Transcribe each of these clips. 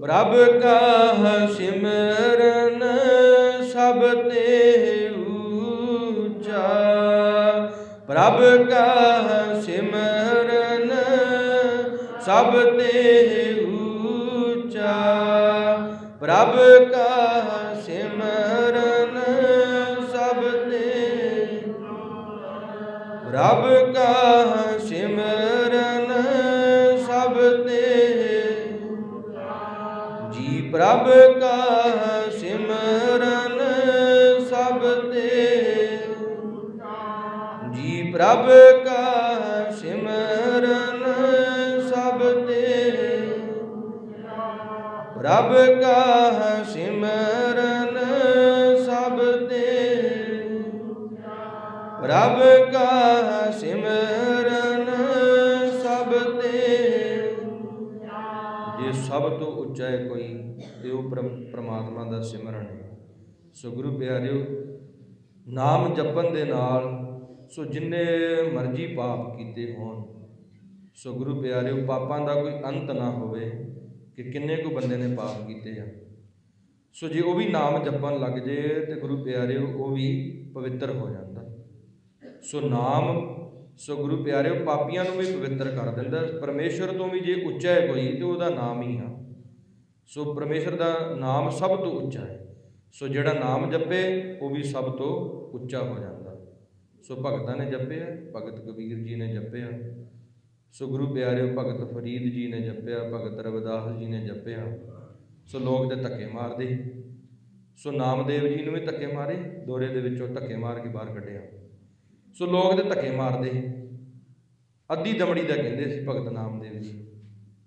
ਪ੍ਰਭ ਕਾ ਸਿਮਰਨ ਸਭ ਤੇ ਉੱਚਾ। ਪ੍ਰਭ ਕਾ ਸਿਮਰਨ ਸਭ ਤੇ ਉੱਚਾ। ਪ੍ਰਭ ਕਾ ਸਿਮਰਨ ਸਭ ਤੇ ਰੱਬ ਕਾ ਸਿਮਰਨ ਪ੍ਰਭ ਕਾ ਸਿਮਰਨ ਸਭ ਤੇ ਜੀ ਪ੍ਰਭ ਕਾ ਸਿਮਰਨ ਸਭ ਤੇ ਪ੍ਰਭ ਕਾ ਸਿਮਰਨ ਸਭ ਤੇ ਪ੍ਰਭ ਕਾ ਸਿਮਰਨ ਸਭ ਤੋਂ ਉੱਚਾ ਹੈ ਕੋਈ ਤੇ ਉਹ ਪ੍ਰਮ- ਪ੍ਰਮਾਤਮਾ ਦਾ ਸਿਮਰਨ ਹੈ। ਸੋ ਗੁਰੂ ਪਿਆਰਿਓ, ਨਾਮ ਜਪਣ ਦੇ ਨਾਲ ਸੋ ਜਿੰਨੇ ਮਰਜ਼ੀ ਪਾਪ ਕੀਤੇ ਹੋਣ, ਸੋ ਗੁਰੂ ਪਿਆਰਿਓ, ਪਾਪਾਂ ਦਾ ਕੋਈ ਅੰਤ ਨਾ ਹੋਵੇ ਕਿ ਕਿੰਨੇ ਕੁ ਬੰਦੇ ਨੇ ਪਾਪ ਕੀਤੇ ਆ। ਸੋ ਜੇ ਉਹ ਵੀ ਨਾਮ ਜਪਣ ਲੱਗ ਜੇ ਤੇ ਗੁਰੂ ਪਿਆਰਿਓ, ਉਹ ਵੀ ਪਵਿੱਤਰ ਹੋ ਜਾਂਦਾ। ਸੋ ਨਾਮ ਸੋ ਗੁਰੂ ਪਿਆਰਿਓ, ਪਾਪੀਆਂ ਨੂੰ ਵੀ ਪਵਿੱਤਰ ਕਰ ਦਿੰਦਾ ਪਰਮੇਸ਼ਰ ਤੋਂ ਵੀ ਜੇ ਉੱਚਾ ਹੈ ਕੋਈ, ਤੇ ਉਹਦਾ ਨਾਮ ਹੀ ਆ। ਸੋ ਪਰਮੇਸ਼ਰ ਦਾ ਨਾਮ ਸਭ ਤੋਂ ਉੱਚਾ ਹੈ। ਸੋ ਜਿਹੜਾ ਨਾਮ ਜਪੇ, ਉਹ ਵੀ ਸਭ ਤੋਂ ਉੱਚਾ ਹੋ ਜਾਂਦਾ। ਸੋ ਭਗਤਾਂ ਨੇ ਜਪਿਆ, ਭਗਤ ਕਬੀਰ ਜੀ ਨੇ ਜਪਿਆ। ਸੋ ਗੁਰੂ ਪਿਆਰਿਓ, ਭਗਤ ਫਰੀਦ ਜੀ ਨੇ ਜਪਿਆ, ਭਗਤ ਰਵਿਦਾਸ ਜੀ ਨੇ ਜਪਿਆ। ਸੋ ਲੋਕ ਤੇ ਧੱਕੇ ਮਾਰਦੇ ਸੋ ਨਾਮਦੇਵ ਜੀ ਨੂੰ ਵੀ ਧੱਕੇ ਮਾਰੇ, ਦੋਰੇ ਦੇ ਵਿੱਚੋਂ ਧੱਕੇ ਮਾਰ ਕੇ ਬਾਹਰ ਕੱਢਿਆ। ਸੋ ਲੋਕ ਤੇ ਧੱਕੇ ਮਾਰਦੇ ਅੱਧੀ ਦਮੜੀ ਦਾ ਕਹਿੰਦੇ ਸੀ ਭਗਤ ਨਾਮਦੇਵ ਜੀ।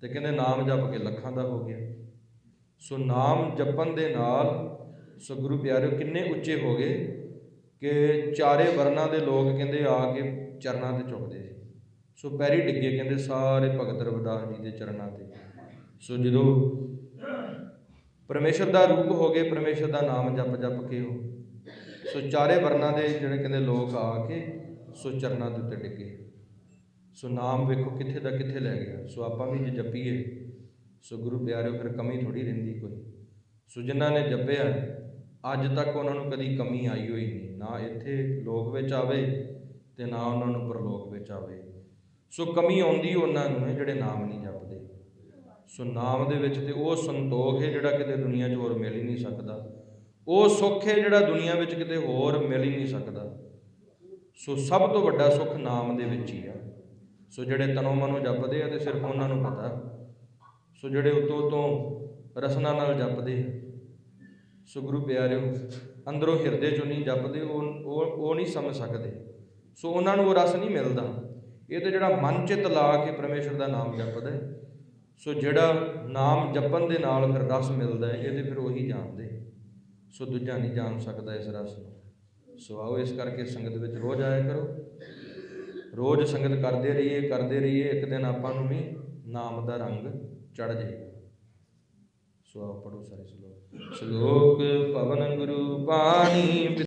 ਤੇ ਕਹਿੰਦੇ ਨਾਮ ਜਪ ਕੇ ਲੱਖਾਂ ਦਾ ਹੋ ਗਿਆ। ਸੋ ਨਾਮ ਜਪਣ ਦੇ ਨਾਲ ਸੋ ਗੁਰੂ ਪਿਆਰਿਓ ਕਿੰਨੇ ਉੱਚੇ ਹੋ ਗਏ ਕਿ ਚਾਰੇ ਵਰਨਾਂ ਦੇ ਲੋਕ ਕਹਿੰਦੇ ਆ ਕੇ ਚਰਨਾਂ ਤੇ ਝੁਕਦੇ ਸੀ। ਸੋ ਪੈਰੀ ਡਿੱਗੇ ਕਹਿੰਦੇ ਸਾਰੇ ਭਗਤ ਰਵਿਦਾਸ ਜੀ ਦੇ ਚਰਨਾਂ ਤੇ। ਸੋ ਜਦੋਂ ਪਰਮੇਸ਼ਰ ਦਾ ਰੂਪ ਹੋ ਗਏ, ਪਰਮੇਸ਼ਰ ਦਾ ਨਾਮ ਜਪ ਜਪ ਕੇ ਉਹ ਸੋ ਚਾਰੇ ਵਰਨਾਂ ਦੇ ਜਿਹੜੇ ਕਹਿੰਦੇ ਲੋਕ ਆ ਕੇ ਸੋ ਚਰਨਾਂ ਦੇ ਉੱਤੇ ਡਿੱਗੇ। ਸੋ ਨਾਮ ਵੇਖੋ ਕਿੱਥੇ ਦਾ ਕਿੱਥੇ ਲੈ ਗਿਆ। ਸੋ ਆਪਾਂ ਵੀ ਜੇ ਜਪੀਏ, ਸੋ ਗੁਰੂ ਪਿਆਰਿਓ, ਫਿਰ ਕਮੀ ਥੋੜੀ ਰਹਿੰਦੀ ਕੋਈ। ਸੋ ਜਿਨ੍ਹਾਂ ਨੇ ਜਪਿਆ, ਅੱਜ ਤੱਕ ਉਹਨਾਂ ਨੂੰ ਕਦੀ ਕਮੀ ਆਈ ਹੋਈ ਨਹੀਂ। ਨਾ ਇੱਥੇ ਲੋਕ ਵਿੱਚ ਆਵੇ ਤੇ ਨਾ ਉਹਨਾਂ ਨੂੰ ਪਰਲੋਕ ਵਿੱਚ ਆਵੇ। ਸੋ ਕਮੀ ਆਉਂਦੀ ਉਹਨਾਂ ਨੂੰ ਹੈ ਜਿਹੜੇ ਨਾਮ ਨਹੀਂ ਜਪਦੇ। ਸੋ ਨਾਮ ਦੇ ਵਿੱਚ ਤੇ ਉਹ ਸੰਤੋਖ ਹੈ ਜਿਹੜਾ ਕਿਤੇ ਦੁਨੀਆ 'ਚ ਹੋਰ ਮਿਲ ਹੀ ਨਹੀਂ ਸਕਦਾ। ਉਹ ਸੁੱਖ ਹੈ ਜਿਹੜਾ ਦੁਨੀਆ ਵਿੱਚ ਕਿਤੇ ਹੋਰ ਮਿਲ ਹੀ ਨਹੀਂ ਸਕਦਾ। ਸੋ ਸਭ ਤੋਂ ਵੱਡਾ ਸੁੱਖ ਨਾਮ ਦੇ ਵਿੱਚ ਹੀ ਆ। ਸੋ ਜਿਹੜੇ ਤਨੋਂ ਮਨੋਂ ਜਪਦੇ ਆ ਤੇ ਸਿਰਫ ਉਹਨਾਂ ਨੂੰ ਪਤਾ। ਸੋ ਜਿਹੜੇ ਉਤੋਂ ਤੋਂ ਰਸਨਾ ਨਾਲ ਜਪਦੇ ਸੋ ਗੁਰੂ ਪਿਆਰਿਓ, ਅੰਦਰੋਂ ਹਿਰਦੇ ਚੋਂ ਨਹੀਂ ਜਪਦੇ, ਉਹ ਉਹ ਨਹੀਂ ਸਮਝ ਸਕਦੇ। ਸੋ ਉਹਨਾਂ ਨੂੰ ਉਹ ਰਸ ਨਹੀਂ ਮਿਲਦਾ। ਇਹ ਤੇ ਜਿਹੜਾ ਮਨ ਚਿਤ ਲਾ ਕੇ ਪਰਮੇਸ਼ਰ ਦਾ ਨਾਮ ਜਪਦਾ ਸੋ ਜਿਹੜਾ ਨਾਮ ਜਪਣ ਦੇ ਨਾਲ ਫਿਰ ਰਸ ਮਿਲਦਾ ਇਹ ਤੇ ਫਿਰ ਉਹੀ ਜਾਣਦੇ। ਸੋ ਦੂਜਾ ਨਹੀਂ ਜਾਣ ਸਕਦਾ ਇਸ ਰਸ ਨੂੰ। ਸੋ ਆਓ ਇਸ ਕਰਕੇ ਸੰਗਤ ਵਿੱਚ ਰੋਜ਼ ਆਇਆ ਕਰੋ। ਰੋਜ਼ ਸੰਗਤ ਕਰਦੇ ਰਹੀਏ ਕਰਦੇ ਰਹੀਏ, ਇੱਕ ਦਿਨ ਆਪਾਂ ਨੂੰ ਵੀ ਨਾਮ ਦਾ ਰੰਗ ਚੜ ਜਾਏਗਾ। ਸੋ ਆਓ ਪੜੋ ਸਾਰੇ ਸ਼ਲੋਕ। ਸ਼ਲੋਕ ਪਵਨ ਗੁਰੂ ਪਾਣੀ